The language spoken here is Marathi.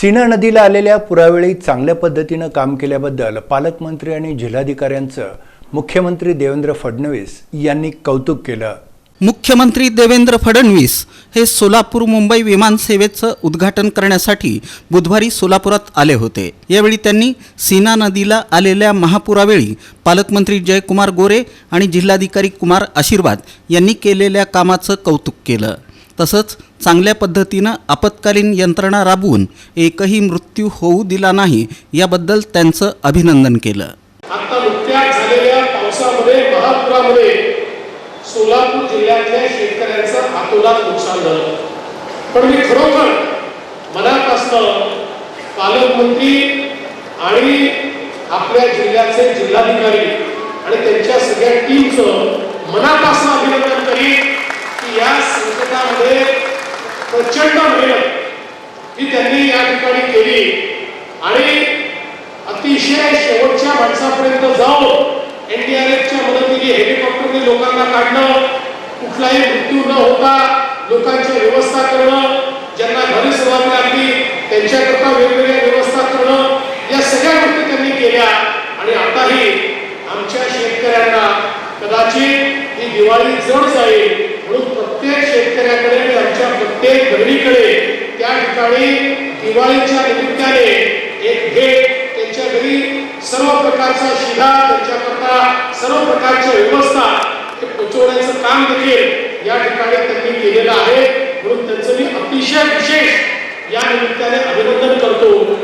सीना नदीला आलेल्या पुरावेळी चांगल्या पद्धतीनं काम केल्याबद्दल पालकमंत्री आणि जिल्हाधिकाऱ्यांचं मुख्यमंत्री देवेंद्र फडणवीस यांनी कौतुक केलं. मुख्यमंत्री देवेंद्र फडणवीस हे सोलापूर मुंबई विमानसेवेचं उद्घाटन करण्यासाठी बुधवारी सोलापुरात आले होते. यावेळी त्यांनी सीना नदीला आलेल्या महापुरावेळी पालकमंत्री जयकुमार गोरे आणि जिल्हाधिकारी कुमार आशीर्वाद यांनी केलेल्या कामाचं कौतुक केलं. तसंच चांगल्या पद्धतीनं आपत्कालीन यंत्रणा राबवून एकही मृत्यू होऊ दिला नाही याबद्दल त्यांचं अभिनंदन केलं. आता नुकत्याच झालेल्या पावसामध्ये महापुरामध्ये सोलापूर जिल्ह्यातल्या शेतकऱ्यांचं आतोलात नुकसान झालं. पण मी खरोखर मनापासनं पालकमंत्री आणि आपल्या जिल्ह्याचे जिल्हाधिकारी आणि त्यांच्या सगळ्या टीमचं मनापासून अभिनंदन करीत प्रचंड मेहनत ही त्यांनी या ठिकाणी केली. आणि अतिशय शेवटच्या माणसापर्यंत जाऊन एनडीआरएफच्या मदतीने हेलिकॉप्टरने लोकांना काढणं कुठलाही मृत्यू न होता लोकांची व्यवस्था करणं ज्यांना घरी सुरुवात लागली त्यांच्याकरता वेगवेगळ्या व्यवस्था करणं या सगळ्या गोष्टी त्यांनी केल्या. आणि आताही आमच्या शेतकऱ्यांना कदाचित ही दिवाळी जड जाईल म्हणून प्रत्येक शेतकऱ्याकडे प्रत्येक बहिणीकडे त्या ठिकाणी दिवाळीच्या निमित्ताने एक भेट त्यांच्या घरी सर्व प्रकारचा शिधा त्यांच्याकरता सर्व प्रकारच्या व्यवस्था हे पोचवण्याचं काम देखील या ठिकाणी त्यांनी केलेलं आहे. म्हणून त्यांचं मी अतिशय विशेष या निमित्ताने अभिनंदन करतो.